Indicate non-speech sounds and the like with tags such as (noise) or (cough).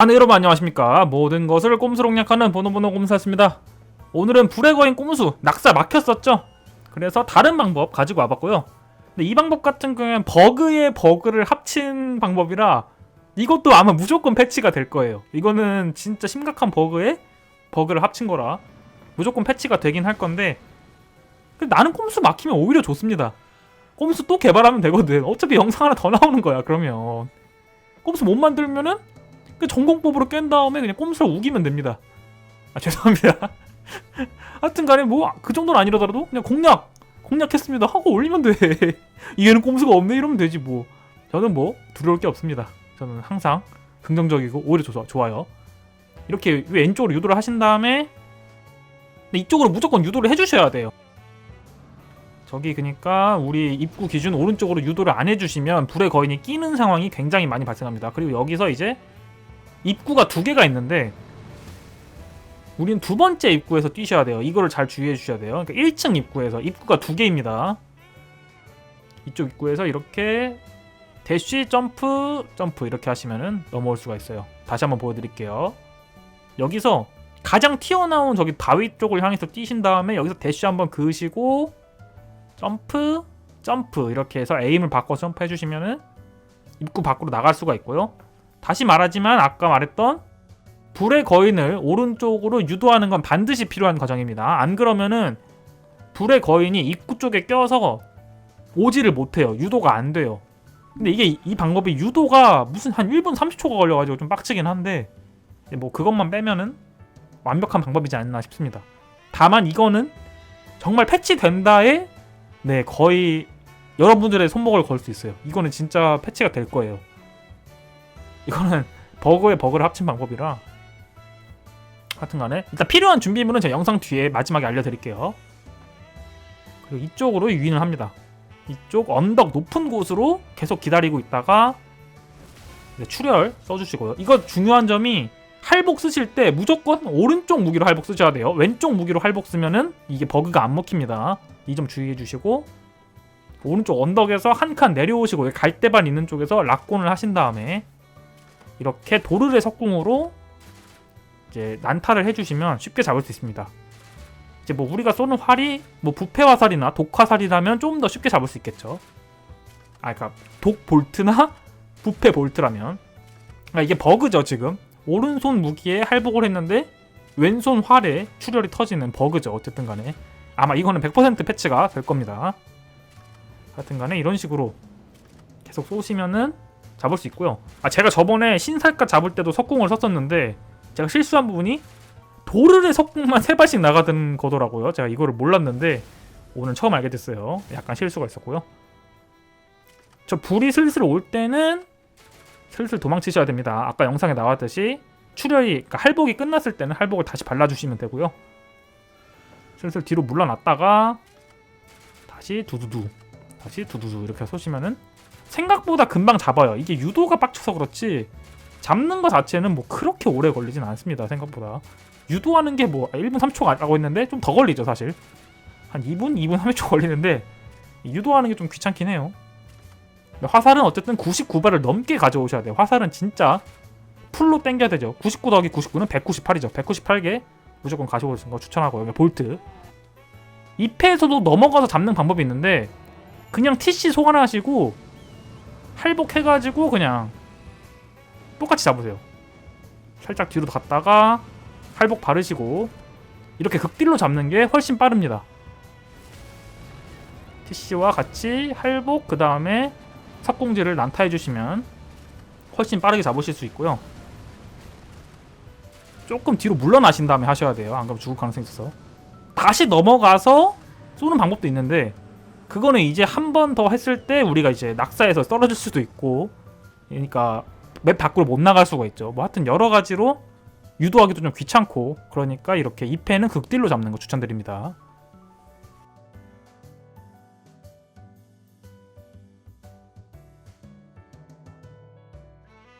아, 네, 여러분 안녕하십니까. 모든 것을 꼼수로 공략하는 보노보노 꼼수였습니다. 오늘은 불의 거인 꼼수, 낙사 막혔었죠? 그래서 다른 방법 가지고 와봤고요. 근데 이 방법 같은 경우에는 버그의 버그를 합친 방법이라 이것도 아마 무조건 패치가 될 거예요. 이거는 진짜 심각한 버그에 버그를 합친 거라 무조건 패치가 되긴 할 건데 근데 나는 꼼수 막히면 오히려 좋습니다. 꼼수 또 개발하면 되거든. 어차피 영상 하나 더 나오는 거야, 그러면. 꼼수 못 만들면은 그 전공법으로 깬 다음에 그냥 꼼수를 우기면 됩니다. 아 죄송합니다. (laughs) 하여튼 간에 뭐 그 정도는 아니라더라도 그냥 공략 공략했습니다 하고 올리면 돼. (laughs) 이게는 꼼수가 없네 이러면 되지 뭐. 저는 뭐 두려울 게 없습니다. 저는 항상 긍정적이고 오히려 좋아, 좋아요. 이렇게 왼쪽으로 유도를 하신 다음에 이쪽으로 무조건 유도를 해주셔야 돼요. 저기 그러니까 우리 입구 기준 오른쪽으로 유도를 안 해주시면 불의 거인이 끼는 상황이 굉장히 많이 발생합니다. 그리고 여기서 이제 입구가 두 개가 있는데 우린 두 번째 입구에서 뛰셔야 돼요. 이거를 잘 주의해 주셔야 돼요. 그러니까 1층 입구에서 입구가 두 개입니다. 이쪽 입구에서 이렇게 대쉬 점프 점프 이렇게 하시면은 넘어올 수가 있어요. 다시 한번 보여드릴게요. 여기서 가장 튀어나온 저기 바위 쪽을 향해서 뛰신 다음에 여기서 대쉬 한번 그으시고 점프 점프 이렇게 해서 에임을 바꿔서 점프해 주시면은 입구 밖으로 나갈 수가 있고요. 다시 말하지만 아까 말했던 불의 거인을 오른쪽으로 유도하는 건 반드시 필요한 과정입니다. 안 그러면은 불의 거인이 입구 쪽에 껴서 오지를 못해요. 유도가 안 돼요. 근데 이게 이- 이 방법이 유도가 무슨 한 1분 30초가 걸려가지고 좀 빡치긴 한데 뭐 그것만 빼면은 완벽한 방법이지 않나 싶습니다. 다만 이거는 정말 패치된다에 네 거의 여러분들의 손목을 걸 수 있어요. 이거는 진짜 패치가 될 거예요. 이거는 버그에 버그를 합친 방법이라 하여튼간에 일단 필요한 준비물은 제가 영상 뒤에 마지막에 알려드릴게요. 그리고 이쪽으로 유인을 합니다. 이쪽 언덕 높은 곳으로 계속 기다리고 있다가 네, 출혈 써주시고요. 이거 중요한 점이 할복 쓰실 때 무조건 오른쪽 무기로 할복 쓰셔야 돼요. 왼쪽 무기로 할복 쓰면은 이게 버그가 안 먹힙니다. 이 점 주의해 주시고 오른쪽 언덕에서 한 칸 내려오시고 갈대반 있는 쪽에서 락곤을 하신 다음에 이렇게 도르의 석궁으로 이제 난타를 해주시면 쉽게 잡을 수 있습니다. 이제 뭐 우리가 쏘는 활이 뭐 부패 화살이나 독 화살이라면 좀 더 쉽게 잡을 수 있겠죠. 아, 그러니까 독 볼트나 (laughs) 부패 볼트라면 그러니까 이게 버그죠 지금 오른손 무기에 할복을 했는데 왼손 활에 출혈이 터지는 버그죠 어쨌든 간에 아마 이거는 100% 패치가 될 겁니다. 하여튼 간에 이런 식으로 계속 쏘시면은 잡을 수 있고요. 아 제가 저번에 신살까 잡을 때도 석궁을 썼었는데 제가 실수한 부분이 도르의 석궁만 세 발씩 나가던 거더라고요. 제가 이거를 몰랐는데 오늘 처음 알게 됐어요. 약간 실수가 있었고요. 저 불이 슬슬 올 때는 슬슬 도망치셔야 됩니다. 아까 영상에 나왔듯이 출혈이 그러니까 할복이 끝났을 때는 할복을 다시 발라주시면 되고요. 슬슬 뒤로 물러났다가 다시 두두두 다시 두두두 이렇게 쏘시면은 생각보다 금방 잡아요. 이게 유도가 빡쳐서 그렇지 잡는 거 자체는 뭐 그렇게 오래 걸리진 않습니다. 생각보다 유도하는 게 뭐 1분 3초라고 했는데 좀 더 걸리죠 사실 한 2분 2분 30초 걸리는데 유도하는 게 좀 귀찮긴 해요. 화살은 어쨌든 99발을 넘게 가져오셔야 돼요. 화살은 진짜 풀로 땡겨야 되죠. 99 더하기 99는 198이죠. 198개 무조건 가져오시는 거 추천하고요. 여기 볼트 2패에서도 넘어가서 잡는 방법이 있는데 그냥 TC 소환하시고 할복해가지고 그냥 똑같이 잡으세요. 살짝 뒤로 갔다가 할복 바르시고 이렇게 극딜로 잡는 게 훨씬 빠릅니다. TC와 같이 할복 그 다음에 석공지를 난타해 주시면 훨씬 빠르게 잡으실 수 있고요. 조금 뒤로 물러나신 다음에 하셔야 돼요. 안 그러면 죽을 가능성이 있어서. 다시 넘어가서 쏘는 방법도 있는데 그거는 이제 한 번 더 했을 때 우리가 이제 낙사해서 떨어질 수도 있고 그러니까 맵 밖으로 못 나갈 수가 있죠. 뭐 하여튼 여러 가지로 유도하기도 좀 귀찮고 그러니까 이렇게 2패는 극딜로 잡는 거 추천드립니다.